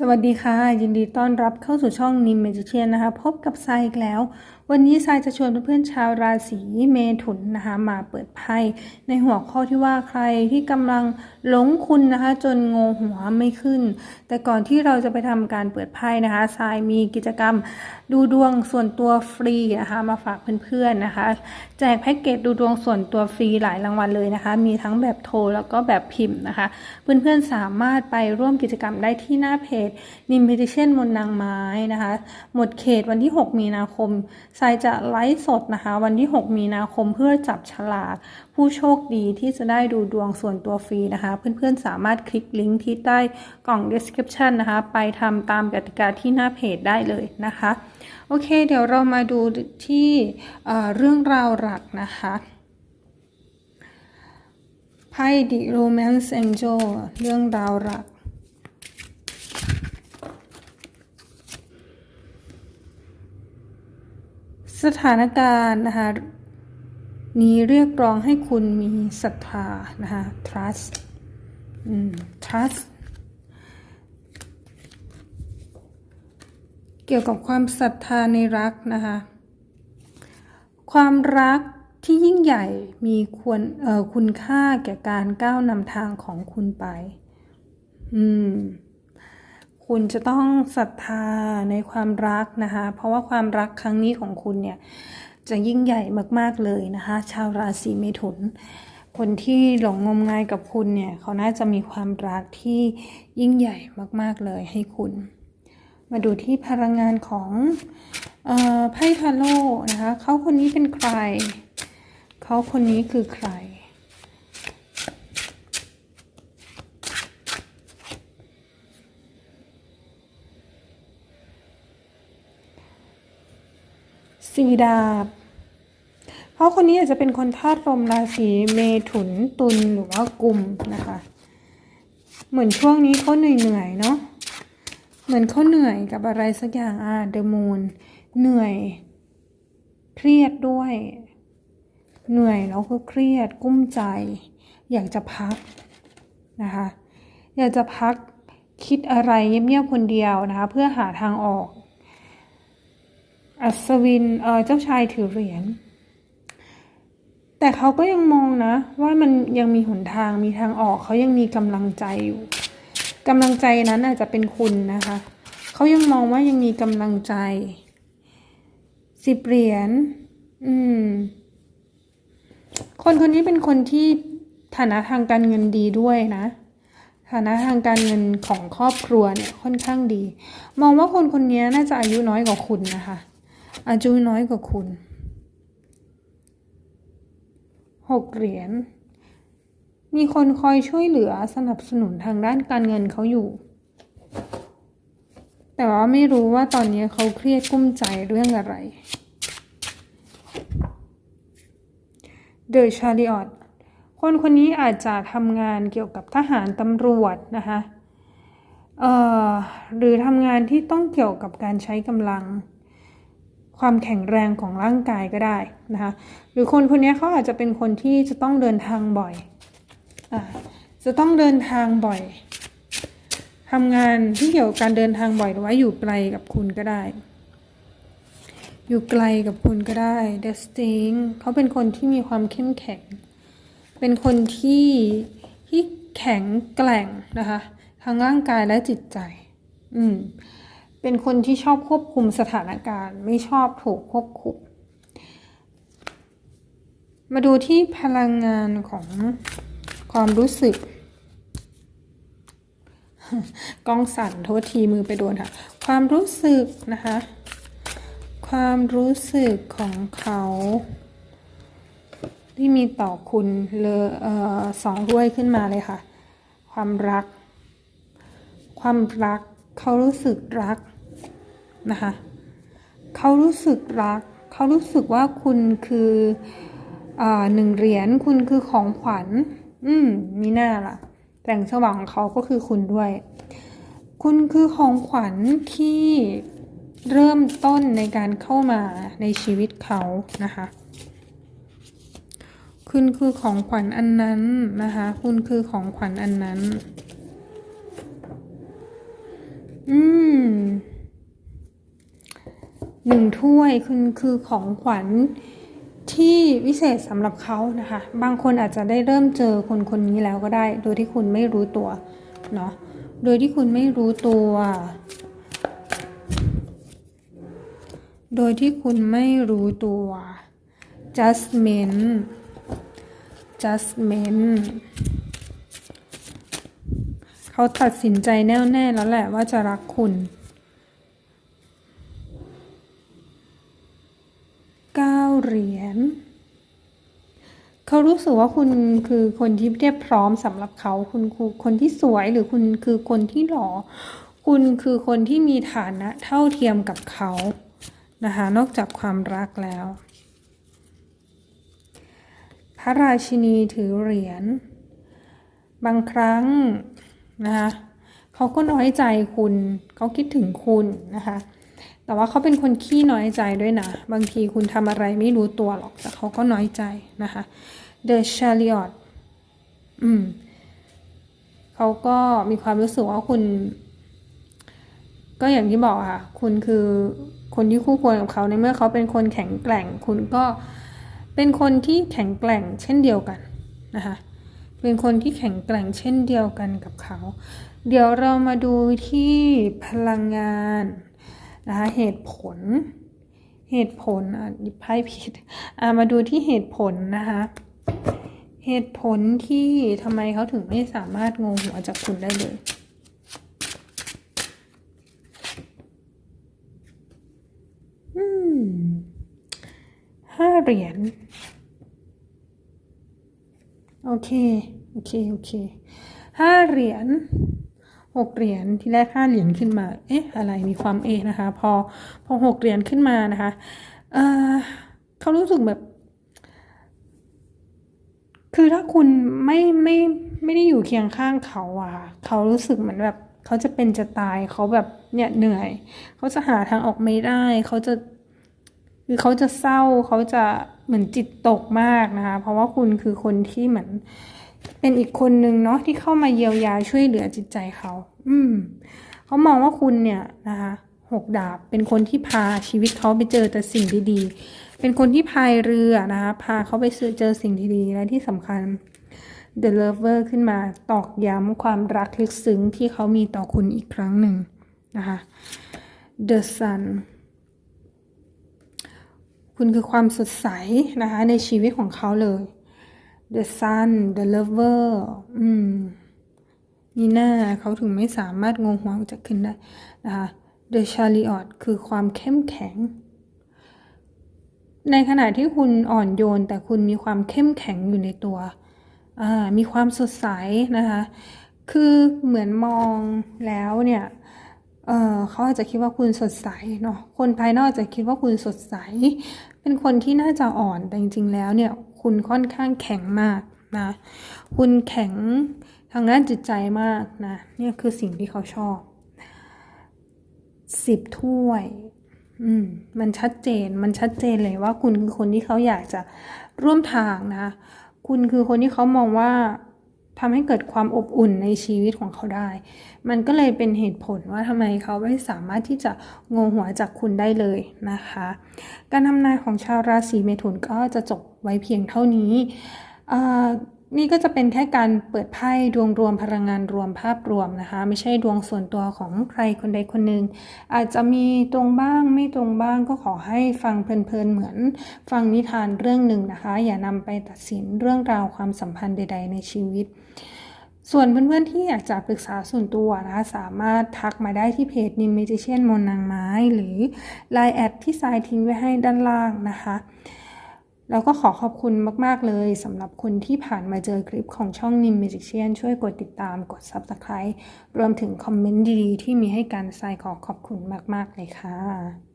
สวัสดีค่ะ ยินดีต้อนรับเข้าสู่ช่องนิมเมจิเชียนนะคะ พบกับไซอีกแล้ว วันนี้ทรายจะชวนเพื่อนๆชาวราศีเมถุนนะคะมาเปิดไพ่ในหัวข้อที่ว่าใครที่กำลังหลงคุณนะคะ จนงงหัวไม่ขึ้น แต่ก่อนที่เราจะไปทำการเปิดไพ่นะคะทรายมีกิจกรรมดูดวงส่วนตัวฟรีนะคะมาฝากเพื่อนๆนะคะ แจกแพ็กเกจดูดวงส่วนตัวฟรีหลายรางวัลเลยนะคะ มีทั้งแบบโทรแล้วก็แบบพิมพ์นะคะ เพื่อนๆสามารถไปร่วมกิจกรรมได้ที่หน้าเพจนิม m ิ t เ t นมนนางไม้นะคะ หมดเขตวันที่ 6 มีนาคมทรายจะไลฟ์สดนะคะ วันที่ 6 มีนาคมเพื่อจับฉลากผู้โชคดีที่จะได้ดูดวงส่วนตัวฟรีนะคะ เพื่อนๆสามารถคลิกลิงก์ที่ใต้กล่อง description นะคะ ไปทำตามกติกาที่หน้าเพจได้เลยนะคะ โอเค เดี๋ยวเรามาดูที่เเรื่องราวหลักนะคะไพ่ The Romance Angel เรื่องราวหลัก สถานการณ์นะคะนี้เรียกร้องให้คุณมีศรัทธานะคะ trust อืม trust เกี่ยวกับความศรัทธาในรักนะคะ ความรักที่ยิ่งใหญ่มีควรเอ่อคุณค่าแก่การก้าวนำทางของคุณไป อืม คุณจะต้องศรัทธาในความรักนะคะ เพราะว่าความรักครั้งนี้ของคุณเนี่ยจะยิ่งใหญ่มากๆเลยนะคะ ชาวราศีเมถุน คนที่หลงงมงายกับคุณเนี่ยเขาน่าจะมีความรักที่ยิ่งใหญ่มากๆเลยให้คุณ มาดูที่พลังงานของไพ่ทาโร่นะคะเขาคนนี้เป็นใคร เขาคนนี้คือใคร สีดาบ เพราะคนนี้อาจจะเป็นคนธาตุลมราศีเมถุนตุลหรือว่ากุมนะคะ เหมือนช่วงนี้เขาเหนื่อยๆเนาะเหมือนเขาเหนื่อยกับอะไรสักอย่างอะเดมูนเหนื่อย เครียดด้วย เหนื่อยแล้วก็เครียดกุ้มใจ อยากจะพักนะคะ อยากจะพักคิดอะไรเงียบๆคนเดียวนะคะ เพื่อหาทางออก อัศวินเออเจ้าชายถือเหรียญ แต่เขาก็ยังมองนะ ว่ามันยังมีหนทางมีทางออกเขายังมีกำลังใจอยู่กำลังใจนั้นอาจจะเป็นคุณนะคะ เขายังมองว่ายังมีกำลังใจสิบเหรียญอืม คนคนนี้เป็นคนที่ฐานะทางการเงินดีด้วยนะ ฐานะทางการเงินของครอบครัวเนี่ยค่อนข้างดี มองว่าคนคนนี้น่าจะอายุน้อยกว่าคุณนะคะ อายุน้อยกว่าคุณหกเหรียญ มีคนคอยช่วยเหลือสนับสนุนทางด้านการเงินเขาอยู่ แต่ว่าไม่รู้ว่าตอนนี้เขาเครียดกุ้มใจเรื่องอะไร The Chariot คนคนนี้อาจจะทำงานเกี่ยวกับทหารตำรวจนะคะหรือทำงานที่ต้องเกี่ยวกับการใช้กำลัง ความแข็งแรงของร่างกายก็ได้นะคะหรือคนคนนี้เขาอาจจะเป็นคนที่จะต้องเดินทางบ่อยอจะต้องเดินทางบ่อยทำงานที่เกี่ยวกับการเดินทางบ่อยหรือว่าอยู่ไกลกับคุณก็ได้ อยู่ไกลกับคุณก็ได้ d e s t i n เขาเป็นคนที่มีความเข้มแข็ง เป็นคนที่ที่แข็งแกร่งนะคะทั้งร่างกายและจิตใจ อืม เป็นคนที่ชอบควบคุมสถานการณ์ ไม่ชอบถูกควบคุม มาดูที่พลังงานของความรู้สึกกล้องสั่นโทษทีมือไปโดนค่ะ ความรู้สึกนะคะ ความรู้สึกของเขา ที่มีต่อคุณเลยเออสองถ้วยขึ้นมาเลยค่ะ ความรัก ความรักเขารู้สึกรัก นะคะ เขารู้สึกรัก เขารู้สึกว่าคุณคืออหนึ่งเหรียญคุณคือของขวัญ อืมมีหน้าล่ะแต่งสว่างของเขาก็คือคุณด้วย คุณคือของขวัญที่เริ่มต้นในการเข้ามาในชีวิตเขานะคะคุณคือของขวัญอันนั้นนะคะ คุณคือของขวัญอันนั้น อืม หนึ่งถ้วยคือคือของขวัญที่วิเศษสำหรับเขานะคะ บางคนอาจจะได้เริ่มเจอคนคนนี้แล้วก็ได้ โดยที่คุณไม่รู้ตัวเนาะโดยที่คุณไม่รู้ตัว โดยที่คุณไม่รู้ตัว judgment judgment เขาตัดสินใจแน่วแน่แล้วแหละว่าจะรักคุณ เก้าเหรียญ เขารู้สึกว่าคุณคือคนที่เรียบพร้อมสำหรับเขา คุณคือคนที่สวยหรือคุณคือคนที่หล่อ คุณคือคนที่มีฐานะเท่าเทียมกับเขานะคะนอกจากความรักแล้ว พระราชินีถือเหรียญบางครั้งนะคะเขาก็น้อยใจคุณเขาคิดถึงคุณนะคะแต่ว่าเขาเป็นคนขี้น้อยใจด้วยนะ บางทีคุณทำอะไรไม่รู้ตัวหรอก แต่เขาก็น้อยใจนะคะ The Chariot อืมเขาก็มีความรู้สึกว่าคุณ ก็อย่างที่บอกค่ะ คุณคือคนที่คู่ควรกับเขาในเมื่อเขาเป็นคนแข็งแกร่ง คุณก็เป็นคนที่แข็งแกร่งเช่นเดียวกันนะคะเป็นคนที่แข็งแกร่งเช่นเดียวกันกับเขา เดี๋ยวเรามาดูที่พลังงานนะคะเหตุผล เหตุผลอะยิบไพ่ผิดอะมาดูที่เหตุผลนะคะ เหตุผลที่ทำไมเขาถึงไม่สามารถงงหัวจากคุณได้เลยห้าเหรียญโอเค โอเค โอเค ห้าเหรียญหกเหรียญที่แรกห้าเหรียญขึ้นมา เอ๊ะ อะไร มีความเอนะคะ พอ พอหกเหรียญขึ้นมานะคะ เออเขารู้สึกแบบ คือถ้าคุณไม่ไม่ไม่ได้อยู่เคียงข้างเขาอะค่ะเขารู้สึกเหมือนแบบเขาจะเป็นจะตายเขาแบบเนี่ยเหนื่อย เขาจะหาทางออกไม่ได้ เขาจะคือเขาจะเศร้าเขาจะเหมือนจิตตกมากนะคะ เพราะว่าคุณคือคนที่เหมือนเป็นอีกคนนึงเนาะที่เข้ามาเยียวยาช่วยเหลือจิตใจเขา อืมเขามองว่าคุณเนี่ยนะคะหกดาบเป็นคนที่พาชีวิตเขาไปเจอแต่สิ่งดีๆ เป็นคนที่พายเรือนะคะพาเขาไปเจอสิ่งดีๆและที่สำคัญ The Lover ขึ้นมาตอกย้ำความรักลึกซึ้งที่เขามีต่อคุณอีกครั้งหนึ่งนะคะ The Sun คุณคือความสดใสนะคะในชีวิตของเขาเลย The Sun The Lover อืมนี่หน้าเขาถึงไม่สามารถงงหัวจากขึ้นได้นะคะ The Chariot คือความเข้มแข็ง ในขณะที่คุณอ่อนโยน แต่คุณมีความเข้มแข็งอยู่ในตัว มีความสดใสนะคะ คือเหมือนมองแล้วเนี่ยเเขาอาจจะคิดว่าคุณสดใสเนาะ คนภายนอกจะคิดว่าคุณสดใส เป็นคนที่น่าจะอ่อน แต่จริงๆแล้วเนี่ยคุณค่อนข้างแข็งมากนะ คุณแข็งทางด้านจิตใจมากนะ เนี่ยคือสิ่งที่เขาชอบสิบถ้วย อืมมันชัดเจนมันชัดเจนเลยว่าคุณคือคนที่เขาอยากจะร่วมทางนะ คุณคือคนที่เขามองว่าทำให้เกิดความอบอุ่นในชีวิตของเขาได้ มันก็เลยเป็นเหตุผลว่าทำไมเขาไม่สามารถที่จะงงหัวจากคุณได้เลยนะคะ การทำนายของชาวราศีเมถุนก็จะจบไว้เพียงเท่านี้ นี่ก็จะเป็นแค่การเปิดไพ่ดวงรวมพลังงานรวมภาพรวมนะคะ ไม่ใช่ดวงส่วนตัวของใครคนใดคนหนึ่งอาจจะมีตรงบ้างไม่ตรงบ้างก็ขอให้ฟังเพลินๆเหมือนฟังนิทานเรื่องหนึ่งนะคะ อย่านำไปตัดสินเรื่องราวความสัมพันธ์ใด ๆ ในชีวิต ส่วนเพื่อนๆที่อยากจะปรึกษาส่วนตัวนะคะสามารถทักมาได้ที่เพจนิมเมจิเชียนมนนางไม้ หรือ Line แอดที่ทรายทิ้งไว้ให้ด้านล่างนะคะ แล้วก็ขอขอบคุณมาก ๆ เลยสำหรับคนที่ผ่านมาเจอคลิปของช่อง Nim Magician ช่วยกดติดตามกด Subscribe รวมถึงคอมเมนต์ดี ๆ ที่มีให้การทรายขอขอบคุณมาก ๆ เลยค่ะ